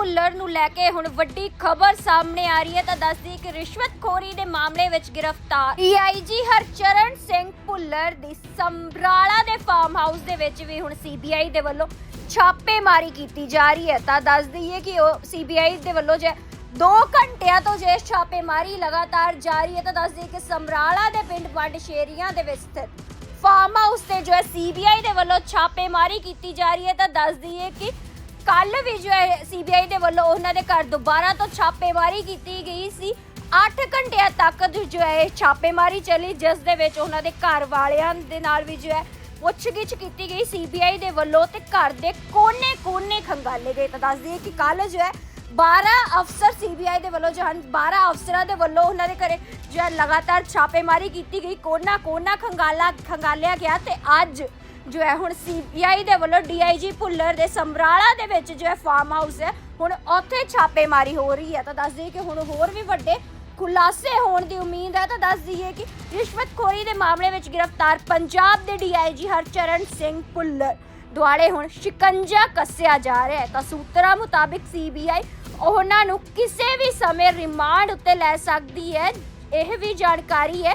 ਭੁੱਲਰ ਨੂੰ ਲੈ ਕੇ ਹੁਣ ਵੱਡੀ ਖਬਰ ਸਾਹਮਣੇ ਆ ਰਹੀ ਹੈ, ਤਾਂ ਦੱਸਦੀ ਕਿ ਰਿਸ਼ਵਤਖੋਰੀ ਦੇ ਮਾਮਲੇ ਵਿੱਚ ਗ੍ਰਿਫਤਾਰ ਡੀਆਈਜੀ ਹਰਚਰਨ ਸਿੰਘ ਭੁੱਲਰ ਦੀ ਸਮਰਾਲਾ ਦੇ ਫਾਰਮ ਹਾਊਸ ਦੇ ਵਿੱਚ ਵੀ ਹੁਣ ਸੀਬੀਆਈ ਦੇ ਵੱਲੋਂ ਛਾਪੇਮਾਰੀ ਕੀਤੀ ਜਾ ਰਹੀ ਹੈ। ਤਾਂ ਦੱਸ ਦਈਏ ਕਿ ਉਹ ਸੀਬੀਆਈ ਦੇ ਵੱਲੋਂ ਜੇ 2 ਘੰਟਿਆਂ ਤੋਂ ਜੇ ਛਾਪੇਮਾਰੀ ਲਗਾਤਾਰ ਜਾਰੀ ਹੈ, ਤਾਂ ਦੱਸ ਦਈਏ ਕਿ ਸਮਰਾਲਾ ਦੇ ਪਿੰਡ ਪੰਡ ਸ਼ੇਰੀਆਂ ਦੇ ਵਿੱਚ ਸਥਿਤ ਫਾਰਮ ਹਾਊਸ ਤੇ ਜੋ ਹੈ ਸੀਬੀਆਈ ਦੇ ਵੱਲੋਂ ਛਾਪੇਮਾਰੀ ਕੀਤੀ ਜਾ ਰਹੀ ਹੈ। ਤਾਂ ਦੱਸ ਦਈਏ ਕਿ ਕੱਲ ਵੀ ਜੋ ਹੈ ਸੀਬੀਆਈ ਦੇ ਵੱਲੋਂ ਉਹਨਾਂ ਦੇ ਘਰ ਦੁਬਾਰਾ ਤੋਂ ਛਾਪੇਮਾਰੀ ਕੀਤੀ ਗਈ ਸੀ। 8 ਘੰਟਿਆਂ ਤੱਕ ਜੋ ਹੈ ਛਾਪੇਮਾਰੀ ਚੱਲੀ, ਜਿਸ ਦੇ ਵਿੱਚ ਉਹਨਾਂ ਦੇ ਘਰ ਵਾਲਿਆਂ ਦੇ ਨਾਲ ਵੀ ਜੋ ਹੈ ਪੁੱਛਗਿੱਛ ਕੀਤੀ ਗਈ ਸੀਬੀਆਈ ਦੇ ਵੱਲੋਂ ਤੇ ਘਰ ਦੇ ਕੋਨੇ-ਕੋਨੇ ਖੰਗਾਲੇ ਗਏ। ਤਾਂ ਦੱਸ ਦਈਏ ਕਿ ਕੱਲ ਜੋ ਹੈ 12 ਅਫਸਰ ਸੀਬੀਆਈ ਦੇ ਵੱਲੋਂ ਜੋ ਹਨ 12 ਅਫਸਰਾਂ ਦੇ ਵੱਲੋਂ ਉਹਨਾਂ ਦੇ ਘਰੇ ਜੋ ਹੈ ਲਗਾਤਾਰ ਛਾਪੇਮਾਰੀ ਕੀਤੀ ਗਈ। ਕੋਨਾ ਕੋਨਾ ਖੰਗਾਲਾ ਖੰਗਾਲਿਆ ਗਿਆ ਤੇ ਅੱਜ ਜੋ ਹੈ ਹੁਣ ਸੀਬੀਆਈ ਦੇ ਵੱਲੋਂ ਡੀਆਈਜੀ ਭੁੱਲਰ ਦੇ ਸਮਰਾਲਾ ਦੇ ਵਿੱਚ ਜੋ ਹੈ ਫਾਰਮ ਹਾਊਸ ਹੈ, ਹੁਣ ਉੱਥੇ ਛਾਪੇਮਾਰੀ ਹੋ ਰਹੀ ਹੈ। ਤਾਂ ਦੱਸ ਦਈਏ ਕਿ ਹੁਣ ਹੋਰ ਵੀ ਵੱਡੇ ਖੁਲਾਸੇ ਹੋਣ ਦੀ ਉਮੀਦ ਹੈ। ਤਾਂ ਦੱਸ ਦਈਏ ਕਿ ਰਿਸ਼ਵਤਖੋਰੀ ਦੇ ਮਾਮਲੇ ਵਿੱਚ ਗ੍ਰਿਫਤਾਰ ਪੰਜਾਬ ਦੇ ਡੀਆਈਜੀ ਹਰਚਰਨ ਸਿੰਘ ਭੁੱਲਰ। ਦੁਆਲੇ ਹੁਣ ਸ਼ਿਕੰਜਾ ਕੱਸਿਆ ਜਾ ਰਿਹਾ ਹੈ। ਤਾਂ ਸੂਤਰਾਂ ਮੁਤਾਬਿਕ ਸੀਬੀਆਈ ਉਹਨਾਂ ਨੂੰ ਕਿਸੇ ਵੀ ਸਮੇਂ ਰਿਮਾਂਡ ਉੱਤੇ ਲੈ ਸਕਦੀ ਹੈ। ਇਹ ਵੀ ਜਾਣਕਾਰੀ ਹੈ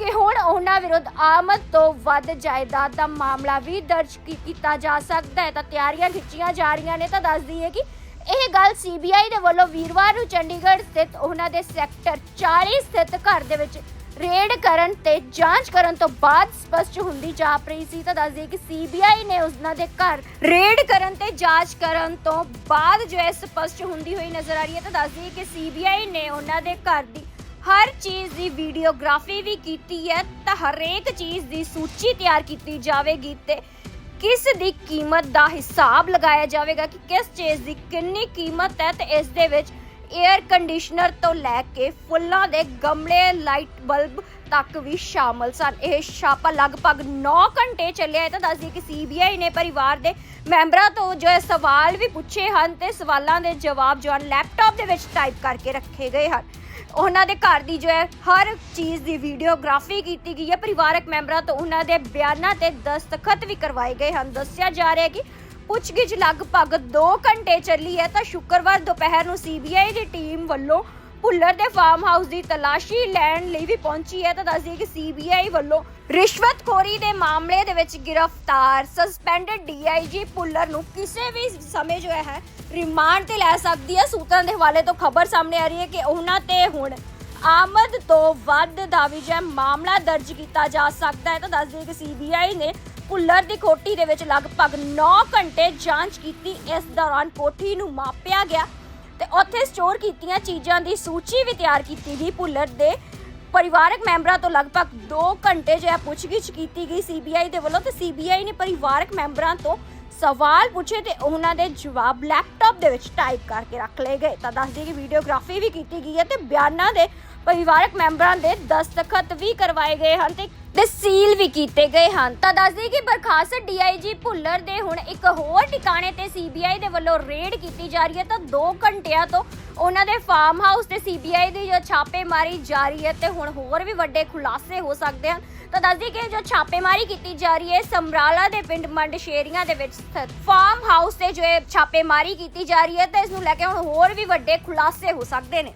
ਕਿ ਹੁਣ ਉਹਨਾਂ ਵਿਰੁੱਧ ਆਮਦ ਤੋਂ ਵੱਧ ਜਾਇਦਾਦ ਦਾ ਮਾਮਲਾ ਵੀ ਦਰਜ ਕੀਤਾ ਜਾ ਸਕਦਾ ਹੈ। ਤਾਂ ਤਿਆਰੀਆਂ ਖਿੱਚੀਆਂ ਜਾ ਰਹੀਆਂ ਨੇ। ਤਾਂ ਦੱਸਦੀ ਦਈਏ ਕਿ ਇਹ ਗੱਲ ਸੀਬੀਆਈ ਦੇ ਵੱਲੋਂ ਵੀਰਵਾਰ ਨੂੰ ਚੰਡੀਗੜ੍ਹ ਸਥਿਤ ਉਹਨਾਂ ਦੇ ਸੈਕਟਰ 40 ਸਥਿਤ ਘਰ ਦੇ ਵਿੱਚ ਰੇਡ ਕਰਨ ਤੇ ਜਾਂਚ ਕਰਨ ਤੋਂ ਬਾਅਦ ਸਪਸ਼ਟ ਹੁੰਦੀ ਜਾਪ ਰਹੀ ਸੀ। ਤਾਂ ਦੱਸ ਕਿ ਸੀਬੀਆਈ ਨੇ ਉਹਨਾਂ ਦੇ ਘਰ ਰੇਡ ਕਰਨ ਤੇ ਜਾਂਚ ਕਰਨ ਤੋਂ ਬਾਅਦ ਜੋ ਹੈ ਸਪਸ਼ਟ ਹੁੰਦੀ ਹੋਈ ਨਜ਼ਰ ਆ ਰਹੀ ਹੈ। ਤਾਂ ਦੱਸ ਦਈਏ ਕਿ ਸੀਬੀਆਈ ਨੇ ਉਹਨਾਂ ਦੇ ਘਰ ਦੀ ਹਰ ਚੀਜ਼ ਦੀ ਵੀਡੀਓਗ੍ਰਾਫੀ ਵੀ ਕੀਤੀ ਹੈ, ਤਾਂ ਹਰੇਕ ਚੀਜ਼ ਦੀ ਸੂਚੀ ਤਿਆਰ ਕੀਤੀ ਜਾਵੇਗੀ ਤੇ ਕਿਸ ਦੀ ਕੀਮਤ ਦਾ ਹਿਸਾਬ ਲਗਾਇਆ ਜਾਵੇਗਾ ਕਿ ਕਿਸ ਚੀਜ਼ ਦੀ ਕਿੰਨੀ ਕੀਮਤ ਹੈ ਤੇ ਇਸ ਦੇ ਵਿੱਚ 에ਅਰ ਕੰਡੀਸ਼ਨਰ ਤੋਂ ਲੈ ਕੇ ਫੁੱਲਾਂ ਦੇ ਗਮਲੇ ਲਾਈਟ ਬਲਬ ਤੱਕ ਵੀ ਸ਼ਾਮਲ ਸਨ। ਇਹ ਛਾਪਾ ਲਗਭਗ 9 ਘੰਟੇ ਚੱਲਿਆ ਹੈ ਤਾਂ ਦੱਸ ਦਈਏ ਕਿ ਸੀਬੀਆਈ ਨੇ ਪਰਿਵਾਰ ਦੇ ਮੈਂਬਰਾਂ ਤੋਂ ਜੋ ਸਵਾਲ ਵੀ ਪੁੱਛੇ ਹਨ ਤੇ ਸਵਾਲਾਂ ਦੇ ਜਵਾਬ ਜੋ ਹਨ ਲੈਪਟਾਪ ਦੇ ਵਿੱਚ ਟਾਈਪ ਕਰਕੇ ਰੱਖੇ ਗਏ ਹਨ। ਉਹਨਾਂ ਦੇ ਘਰ ਦੀ ਜੋ ਹੈ, ਹਰ ਚੀਜ਼ ਦੀ ਵੀਡੀਓਗ੍ਰਾਫੀ ਕੀਤੀ ਗਈ ਹੈ। ਪਰਿਵਾਰਕ ਮੈਂਬਰਾਂ ਤੋਂ ਉਹਨਾਂ ਦੇ ਬਿਆਨਾਂ ਤੇ ਦਸਤਖਤ ਵੀ ਕਰਵਾਏ ਗਏ ਹਨ। ਦੱਸਿਆ ਜਾ ਰਿਹਾ ਹੈ ਕਿ ਪੁੱਛਗਿੱਛ ਲਗਭਗ 2 ਘੰਟੇ ਚੱਲੀ ਹੈ, ਤਾਂ ਸ਼ੁੱਕਰਵਾਰ ਦੁਪਹਿਰ ਨੂੰ ਸੀਬੀਆਈ ਦੀ ਟੀਮ ਵੱਲੋਂ ਭੁੱਲਰ ਦੇ ਫਾਰਮ ਹਾਊਸ ਦੀ ਤਲਾਸ਼ੀ ਲੈਣ ਲਈ ਵੀ ਪਹੁੰਚੀ ਹੈ ਤਾਂ ਦੱਸ ਕਿ ਸੀਬੀਆਈ ਵੱਲੋਂ ਰਿਸ਼ਵਤਖੋਰੀ ਦੇ ਮਾਮਲੇ ਦੇ ਵਿੱਚ ਗ੍ਰਿਫਤਾਰ ਸਸਪੈਂਡਡ ਡੀਆਈਜੀ ਭੁੱਲਰ ਨੂੰ ਕਿਸੇ ਵੀ ਸਮੇਂ ਜੋ ਹੈ ਰਿਮਾਂਡ ਤੇ ਲੈ ਸਕਦੀ ਹੈ। ਸੂਤਰਾਂ ਦੇ ਹਵਾਲੇ ਤੋਂ ਖਬਰ ਸਾਹਮਣੇ ਆ ਰਹੀ ਹੈ ਕਿ ਉਹਨਾਂ ਤੇ ਹੁਣ ਆਮਦ ਤੋਂ ਵੱਧ ਦਾ ਵੀ ਜੋ ਹੈ ਮਾਮਲਾ ਦਰਜ ਕੀਤਾ ਜਾ ਸਕਦਾ ਹੈ। ਤਾਂ ਦੱਸ ਦਈਏ ਕਿ ਸੀਬੀਆਈ ਨੇ ਭੁੱਲਰ ਦੀ ਕੋਠੀ ਦੇ ਵਿੱਚ ਲਗਭਗ 9 ਘੰਟੇ ਜਾਂਚ ਕੀਤੀ। ਇਸ ਦੌਰਾਨ ਕੋਠੀ ਨੂੰ ਮਾਪਿਆ ਗਿਆ। ਤੇ ਉੱਥੇ ਸਟੋਰ ਕੀਤੀਆਂ ਚੀਜ਼ਾਂ ਦੀ ਸੂਚੀ ਵੀ ਤਿਆਰ ਕੀਤੀ ਗਈ ਭੁੱਲਰ ਦੇ ਪਰਿਵਾਰਕ ਮੈਂਬਰਾਂ ਤੋਂ ਲਗਭਗ 2 ਘੰਟੇ ਜਿਹਾ ਪੁੱਛਗਿੱਛ ਕੀਤੀ ਗਈ ਸੀਬੀਆਈ ਦੇ ਵੱਲੋਂ ਤੇ ਸੀਬੀਆਈ ਨੇ ਪਰਿਵਾਰਕ ਮੈਂਬਰਾਂ ਤੋਂ ਸਵਾਲ ਪੁੱਛੇ ਤੇ ਉਹਨਾਂ ਦੇ ਜਵਾਬ ਲੈਪਟਾਪ ਦੇ ਵਿੱਚ ਟਾਈਪ ਕਰਕੇ ਰੱਖ ਲਏ ਗਏ। ਤਾਂ ਦੱਸ ਕਿ ਵੀਡੀਓਗ੍ਰਾਫੀ ਵੀ ਕੀਤੀ ਗਈ ਹੈ ਤੇ ਬਿਆਨਾਂ ਦੇ ਪਰਿਵਾਰਕ ਮੈਂਬਰਾਂ ਦੇ ਦਸਤਖਤ ਵੀ ਕਰਵਾਏ ਗਏ ਹਨ ਤੇ ਤੇ ਸੀਲ ਵੀ ਕੀਤੇ ਗਏ ਹਨ। ਤਾਂ ਦੱਸ ਕਿ ਬਰਖਾਸਤ ਡੀਆਈਜੀ ਭੁੱਲਰ ਦੇ ਹੁਣ ਇੱਕ ਹੋਰ ਟਿਕਾਣੇ ਤੇ ਸੀਬੀਆਈ ਦੇ ਵੱਲੋਂ ਰੇਡ ਕੀਤੀ ਜਾ ਰਹੀ ਹੈ। ਤਾਂ 2 ਘੰਟਿਆਂ ਤੋਂ ਉਹਨਾਂ ਦੇ ਫਾਰਮ ਹਾਊਸ ਤੇ ਸੀਬੀਆਈ ਦੀ ਜੋ ਛਾਪੇਮਾਰੀ ਜਾਰੀ ਹੈ ਤੇ ਹੁਣ ਹੋਰ ਵੀ ਵੱਡੇ ਖੁਲਾਸੇ ਹੋ ਸਕਦੇ ਹਨ। ਤਾਂ ਦੱਸਦੀ ਕਿ ਜੋ ਛਾਪੇਮਾਰੀ ਕੀਤੀ ਜਾ ਰਹੀ ਹੈ ਸਮਰਾਲਾ ਦੇ ਪਿੰਡ ਮੰਡ ਸ਼ੇਰੀਆਂ ਦੇ ਵਿੱਚ ਸਥਿਤ ਫਾਰਮ ਹਾਊਸ ਤੇ ਜੋ ਇਹ ਛਾਪੇਮਾਰੀ ਕੀਤੀ ਜਾ ਰਹੀ ਹੈ ਤਾਂ ਇਸ ਨੂੰ ਲੈ ਕੇ ਹੁਣ ਹੋਰ ਵੀ ਵੱਡੇ ਖੁਲਾਸੇ ਹੋ ਸਕਦੇ ਨੇ।